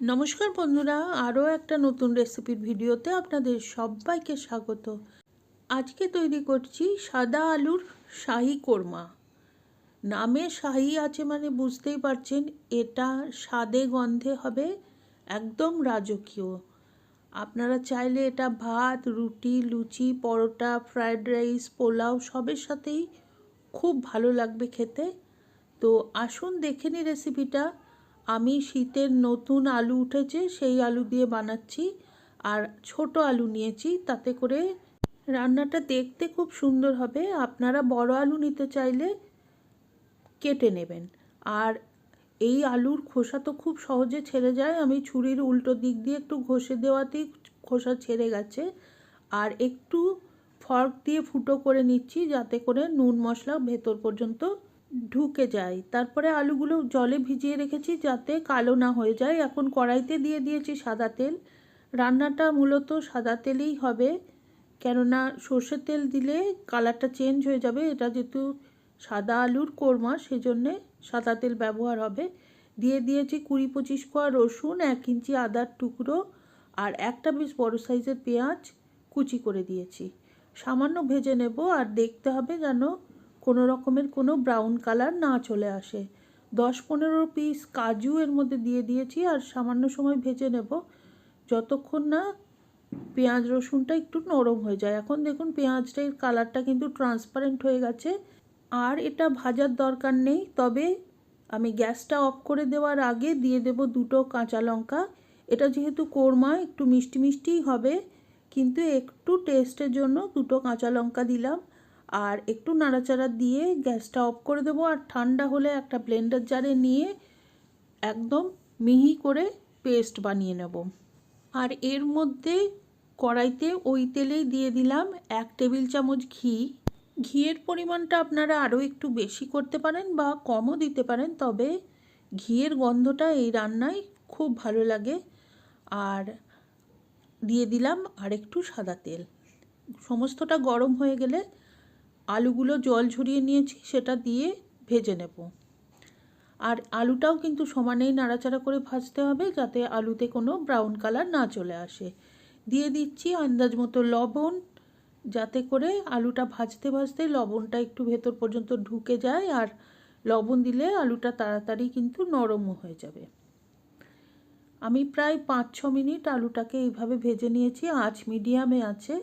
নমস্কার বন্ধুরা, আরও একটা নতুন রেসিপির ভিডিওতে আপনাদের সবাইকে স্বাগত। আজকে তৈরি করছি সাদা আলুর শাহি কোরমা। নামে শাহি আছে মানে বুঝতেই পারছেন, এটা স্বাদে গন্ধে হবে একদম রাজকীয়। আপনারা চাইলে এটা ভাত, রুটি, লুচি, পরোটা ফ্রায়েড রাইস, পোলাও সবের সাথেই খুব ভালো লাগবে খেতে। তো আসুন দেখে নিই রেসিপিটা। আমি শীতের নতুন আলু উঠেছে, সেই আলু দিয়ে বানাচ্ছি আর ছোট আলু নিয়েছি, তাতে করে রান্নাটা দেখতে খুব সুন্দর হবে। আপনারা বড় আলু নিতে চাইলে কেটে নেবেন। আর এই আলুর খোসা তো খুব সহজে ছেড়ে যায়, আমি ছুরির উল্টো দিক দিয়ে একটু ঘষে দেওয়াতেই খোসা ছেড়ে গেছে। আর একটু ফর্ক দিয়ে ফুটো করে নিচ্ছি, যাতে করে নুন মশলা ভেতর পর্যন্ত ঢুকে যায়। তারপরে আলুগুলো জলে ভিজিয়ে রেখেছি যাতে কালো না হয়ে যায়। এখন কড়াইতে দিয়ে দিয়েছি সাদা তেল। রান্নাটা মূলত সাদা তেলেই হবে। কেননা সর্ষের তেল দিলে কালারটা চেঞ্জ হয়ে যাবে। এটা যেহেতু সাদা আলুর কোরমা, সেজন্যে সাদা তেল ব্যবহার হবে। দিয়ে দিয়েছি কুড়ি পঁচিশ কোয়া রসুন, এক ইঞ্চি আদার টুকরো আর একটা বেশ বড় সাইজের পেঁয়াজ কুচি করে দিয়েছি। সামান্য ভেজে নেব আর দেখতে হবে যেন কোনো রকমের কোনো ব্রাউন কালার না চলে আসে। দশ পনেরো পিস কাজু এর মধ্যে দিয়ে দিয়েছি আর সামান্য সময় ভেজে নেব। যতক্ষণ না পেঁয়াজ রসুনটা একটু নরম হয়ে যায়। এখন দেখুন পেঁয়াজটার কালারটা কিন্তু ট্রান্সপারেন্ট হয়ে গেছে। আর এটা ভাজার দরকার নেই, তবে আমি গ্যাসটা অফ করে দেওয়ার আগে দিয়ে দেব দুটো কাঁচা লঙ্কা। এটা যেহেতু কোরমা, একটু মিষ্টি মিষ্টিই হবে, কিন্তু একটু টেস্টের জন্য দুটো কাঁচা লঙ্কা দিলাম। আর একটু নাড়াচাড়া দিয়ে গ্যাসটা অফ করে দেবো আর ঠান্ডা হলে একটা ব্লেন্ডার জারে নিয়ে একদম মিহি করে পেস্ট বানিয়ে নেব। আর এর মধ্যে কড়াইতে ওই তেলেই দিয়ে দিলাম এক টেবিল চামচ ঘি। ঘিয়ের পরিমাণটা আপনারা আরও একটু বেশি করতে পারেন বা কমও দিতে পারেন, তবে ঘিয়ের গন্ধটা এই রান্নায় খুব ভালো লাগে। আর দিয়ে দিলাম আর একটু সাদা তেল। সমস্তটা গরম হয়ে গেলে আলুগুলো জল ঝরিয়ে নিয়েছি, সেটা দিয়ে ভেজে নেব। আর আলুটাও কিন্তু সমানেই নাড়াচাড়া করে ভাজতে হবে যাতে আলুতে কোনো ব্রাউন কালার না চলে আসে। দিয়ে দিচ্ছি আন্দাজ মতো লবণ, যাতে করে আলুটা ভাজতে ভাজতে লবণটা একটু ভেতর পর্যন্ত ঢুকে যায় আর লবণ দিলে আলুটা তাড়াতাড়ি কিন্তু নরমও হয়ে যাবে। আমি প্রায় পাঁচ ছ মিনিট আলুটাকে এইভাবে ভেজে নিয়েছি, আঁচ মিডিয়ামে আছে।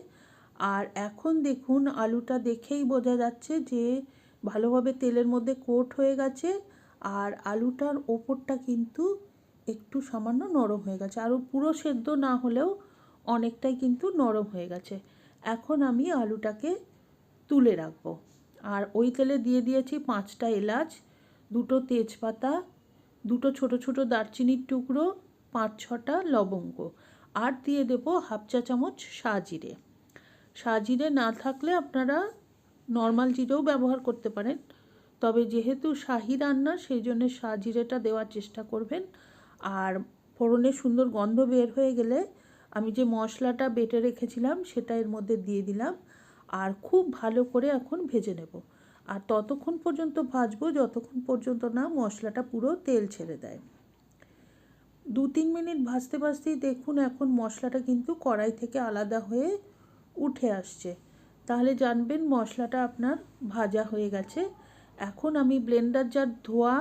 আর এখন দেখুন, আলুটা দেখেই বোঝা যাচ্ছে যে ভালোভাবে তেলের মধ্যে কোট হয়ে গেছে আর আলুটার ওপরটা কিন্তু একটু সামান্য নরম হয়ে গেছে। আরও পুরো সেদ্ধ না হলেও অনেকটাই কিন্তু নরম হয়ে গেছে। এখন আমি আলুটাকে তুলে রাখব। আর ওই তেলে দিয়ে দিয়েছি পাঁচটা এলাচ, দুটো তেজপাতা, দুটো ছোট ছোট দারচিনির টুকরো, পাঁচ ছটা লবঙ্গ। আর দিয়ে দেবো হাফ চা চামচ জিরে সাজিরে না থাকলে আপনারা নর্মাল জিরেও ব্যবহার করতে পারেন। তবে যেহেতু শাহি রান্না সেই জন্য সাজিরেটা দেওয়ার চেষ্টা করবেন। আর ফোড়নে সুন্দর গন্ধ বের হয়ে গেলে আমি যে মশলাটা বেটে রেখেছিলাম, সেটা এর মধ্যে দিয়ে দিলাম। আর খুব ভালো করে এখন ভেজে নেব। আর ততক্ষণ পর্যন্ত ভাজবো, যতক্ষণ পর্যন্ত না মশলাটা পুরো তেল ছেড়ে দেয়। দু তিন মিনিট ভাজতে ভাজতেই দেখুন এখন মশলাটা কিন্তু কড়াই থেকে আলাদা হয়ে উঠে আসছে। তাহলে জানবেন মশলাটা আপনার ভাজা হয়ে গেছে। এখন আমি ব্লেন্ডার যার ধোয়া,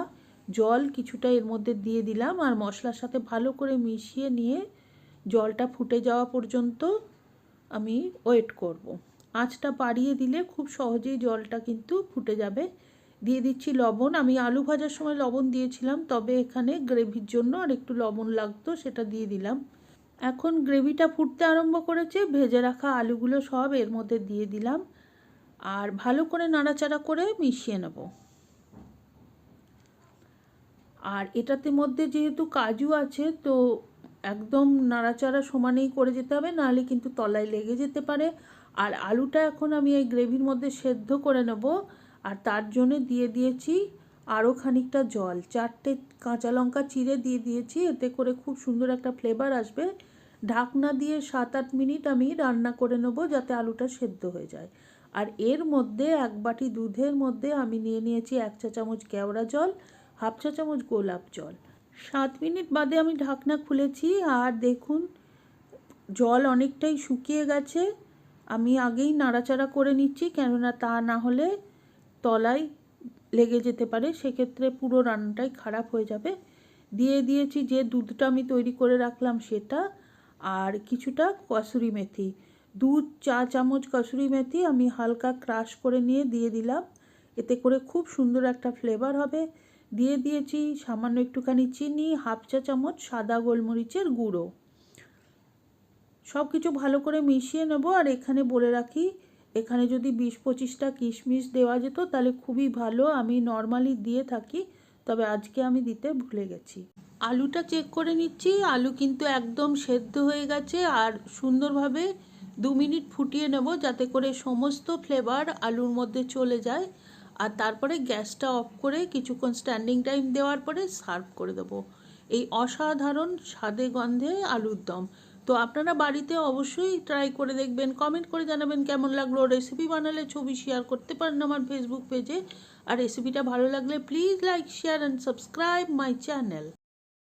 জল কিছুটা এর মধ্যে দিয়ে দিলাম আর মশলার সাথে ভালো করে মিশিয়ে নিয়ে জলটা ফুটে যাওয়া পর্যন্ত আমি ওয়েট করব। আঁচটা বাড়িয়ে দিলে খুব সহজেই জলটা কিন্তু ফুটে যাবে। দিয়ে দিচ্ছি লবণ। আমি আলু ভাজার সময় লবণ দিয়েছিলাম, তবে এখানে গ্রেভির জন্য আর একটু লবণ লাগতো, সেটা দিয়ে দিলাম। এখন গ্রেভিটা ফুটতে আরম্ভ করেছে, ভেজে রাখা আলুগুলো সব এর মধ্যে দিয়ে দিলাম আর ভালো করে নাড়াচাড়া করে মিশিয়ে নেব। আর এটাতে মধ্যে যেহেতু কাজু আছে, তো একদম নাড়াচাড়া সমানেই করে যেতে হবে, নাহলে কিন্তু তলায় লেগে যেতে পারে। আর আলুটা এখন আমি এই গ্রেভির মধ্যে সেদ্ধ করে নেব আর তার জন্য দিয়ে দিয়েছি আরও খানিকটা জল, চারটে কাঁচা লঙ্কা চিড়ে দিয়ে দিয়েছি, এতে করে খুব সুন্দর একটা ফ্লেভার আসবে। ঢাকনা দিয়ে সাত আট মিনিট আমি রান্না করে নেব যাতে আলুটা সেদ্ধ হয়ে যায়। আর এর মধ্যে এক বাটি দুধের মধ্যে আমি নিয়ে নিয়েছি এক চা চামচ কেওড়া জল, হাফ চা চামচ গোলাপ জল। সাত মিনিট বাদে আমি ঢাকনা খুলেছি আর দেখুন, জল অনেকটাই শুকিয়ে গেছে। আমি আগেই নাড়াচাড়া করে নিচ্ছি কেননা তা না হলে তলায় লেগে যেতে পারে, সেক্ষেত্রে পুরো রান্নাটাই খারাপ হয়ে যাবে। দিয়ে দিয়েছি যে দুধটা আমি তৈরি করে রাখলাম সেটা। আর কিছুটা কসুরি মেথি। দুধ চা চামচ কসুরি মেথি আমি হালকা ক্রাশ করে নিয়ে দিয়ে দিলাম। এতে করে খুব সুন্দর একটা ফ্লেভার হবে। দিয়ে দিয়েছি সামান্য একটুখানি চিনি, হাফ চা চামচ সাদা গোলমরিচের গুঁড়ো। সব কিছু ভালো করে মিশিয়ে নেব আর এখানে বলে রাখি, এখানে যদি বিশ পঁচিশটা কিশমিশ দেওয়া যেত তাহলে খুবই ভালো। আমি নর্মালি দিয়ে থাকি, তবে আজকে আমি দিতে ভুলে গেছি। আলুটা চেক করে নিচ্ছি। আলু কিন্তু একদম সেদ্ধ হয়ে গেছে আর সুন্দরভাবে দু মিনিট ফুটিয়ে নেব যাতে করে সমস্ত ফ্লেভার আলুর মধ্যে চলে যায়। আর তারপরে গ্যাসটা অফ করে কিছুক্ষণ স্ট্যান্ডিং টাইম দেওয়ার পরে সার্ভ করে দেবো। এই অসাধারণ স্বাদে গন্ধে আলুর দম। তো আপনারা বাড়িতে অবশ্যই ট্রাই করে দেখবেন কমেন্ট করে জানাবেন কেমন লাগল। রেসিপি বানালে ছবি শেয়ার করতে পারেন আমার ফেসবুক পেজে আর রেসিপিটা ভালো লাগলে please like share and subscribe my channel